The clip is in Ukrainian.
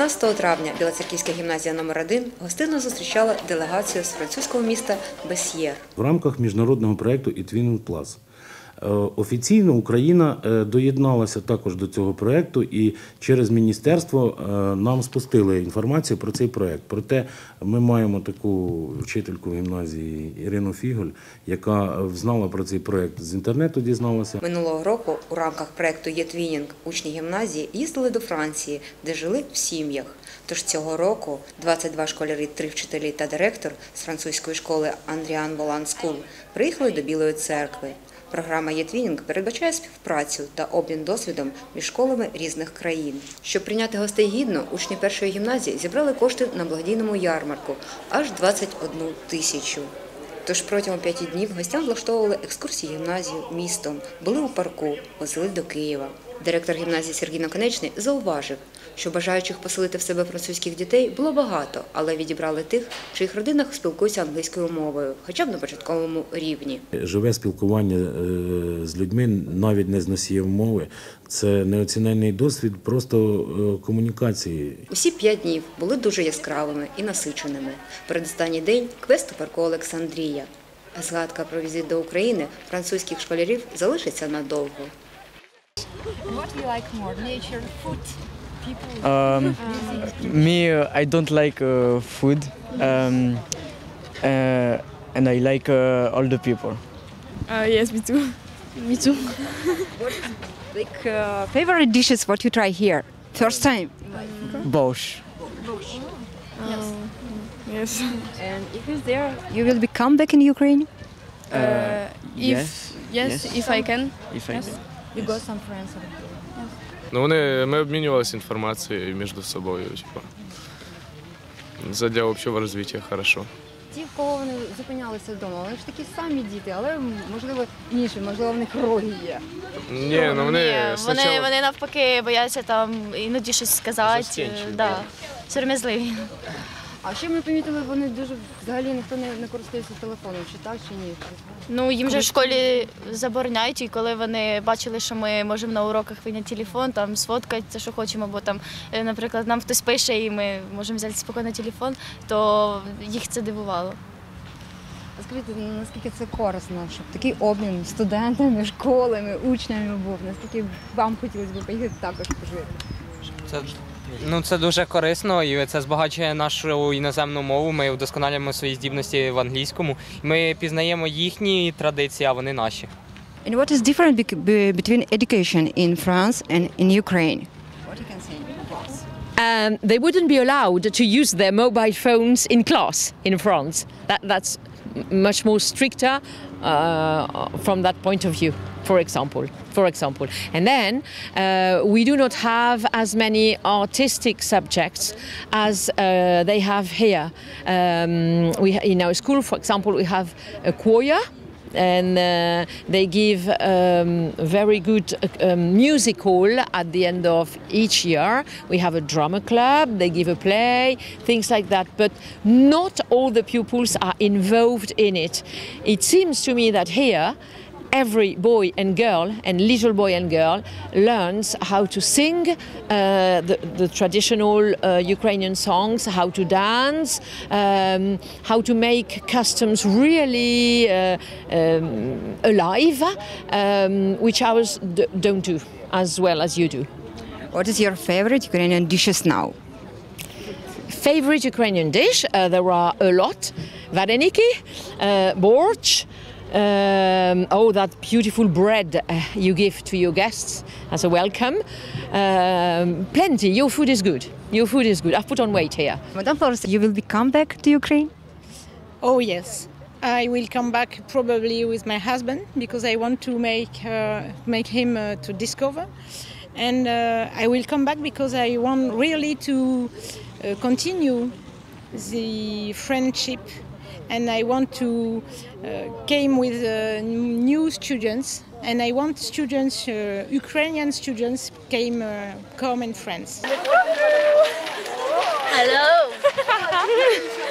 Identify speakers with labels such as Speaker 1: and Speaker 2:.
Speaker 1: 16 травня Білоцерківська гімназія номер 1 гостинно зустрічала делегацію з французького міста Бесьєр.
Speaker 2: в рамках міжнародного проєкту «Itwinning Plus». Е, Офіційно Україна е, доєдналася також до цього проєкту і через міністерство е, нам спустили інформацію про цей проєкт. Проте ми маємо таку вчительку гімназії Ірину Фіголь, яка знала про цей проєкт з інтернету, дізналася.
Speaker 1: Минулого року у рамках проекту «Єтвінінг» учні гімназії їздили до Франції, де жили в сім'ях. Тож цього року 22 школярі, 3 вчителі та директор з французької школи Андріан Болан Скул приїхали до Білої церкви. Програма «Єтвінінг» передбачає співпрацю та обмін досвідом між школами різних країн. Щоб прийняти гостей гідно, учні першої гімназії зібрали кошти на благодійному ярмарку аж 21 тисячу. Тож протягом п'яти днів гостям влаштовували екскурсії гімназію містом, були у парку, возили до Києва. Директор гімназії Сергій Наконечний зауважив, що бажаючих поселити в себе французьких дітей було багато, але відібрали тих, в чиїх родинах спілкуються англійською мовою, хоча б на початковому рівні.
Speaker 2: Живе спілкування е, з людьми, навіть не з носієм мови, це неоціненний досвід просто е, комунікації.
Speaker 1: Усі п'ять днів були дуже яскравими і насиченими. Передостанній день квест у парку Олександрія. Згадка про візит до України французьких школярів залишиться надовго.
Speaker 3: What do you like more, nature, food, people?
Speaker 4: Um, me, uh, I don't like uh, food, um, uh, and I like uh, all the people.
Speaker 5: Uh, yes, me too. me too.
Speaker 3: like uh, favorite dishes what you try here? First time.
Speaker 4: Bosch.
Speaker 5: Yes. Yes.
Speaker 3: And if it's there, you will be come back in Ukraine.
Speaker 5: Uh, if,
Speaker 4: yes,
Speaker 5: yes,
Speaker 4: yes.
Speaker 5: if I can.
Speaker 4: If I can.
Speaker 3: You got some friends.
Speaker 6: Ну, вони, ми обмінювалися інформацією між собою, типу. Задля общого розвитку хорошо.
Speaker 3: Ті, в кого вони зупинялися вдома, вони ж такі самі діти, але можливо інші, можливо, в них роги є.
Speaker 6: Ні, ну вони
Speaker 7: Ні, вони,
Speaker 6: спочатку...
Speaker 7: вони навпаки бояться там іноді щось сказати.
Speaker 6: Застенчиві,
Speaker 7: Да.
Speaker 6: так.
Speaker 7: Сором'язливі.
Speaker 3: А ще ми помітили, вони дуже взагалі ніхто не, не користується телефоном, чи так, чи ні.
Speaker 7: Ну їм же в школі забороняють, і коли вони бачили, що ми можемо на уроках вийняти телефон, там сфоткати те, що хочемо, бо там, е, наприклад, нам хтось пише, і ми можемо взяти спокійно телефон, то їх це дивувало.
Speaker 3: А скажіть, наскільки це корисно, щоб такий обмін студентами, школами, учнями був, наскільки вам хотілося б поїхати також пожити?
Speaker 8: Це, ну, це дуже корисно і це збагачує нашу іноземну мову. Ми вдосконалюємо свої здібності в англійському. Ми пізнаємо їхні традиції, а вони наші.
Speaker 3: And what is different between education in France and in Ukraine? What you can say in class?
Speaker 9: um, they wouldn't be allowed to use their mobile phones in class in France. That, that's much more stricter uh, from that point of view. For example, for example, and then uh, we do not have as many artistic subjects as uh, they have here. Um, we in our school, for example, we have a choir and uh, they give um, very good uh, um, music hall at the end of each year. We have a drama club, they give a play, things like that. But not all the pupils are involved in it. It seems to me that here, every boy and girl and little boy and girl learns how to sing uh, the, the traditional uh, Ukrainian songs, how to dance, um, how to make customs really uh, um, alive, um, which ours d- don't do as well as you do.
Speaker 3: What is your favorite Ukrainian dishes now?
Speaker 9: Favorite Ukrainian dish? Uh, there are a lot. Vareniki, uh, borщ. Um, oh, that beautiful bread uh, you give to your guests as a welcome. Um, plenty. Your food is good. Your food is good. I've put on weight here.
Speaker 3: Madame Flores, you will be come back to Ukraine?
Speaker 10: Oh yes, I will come back probably with my husband because I want to make uh, make him uh, to discover, and uh, I will come back because I want really to uh, continue the friendship, and I want to uh, came with uh, new students, and I want students, uh, Ukrainian students, came uh, come in France.
Speaker 7: Hello!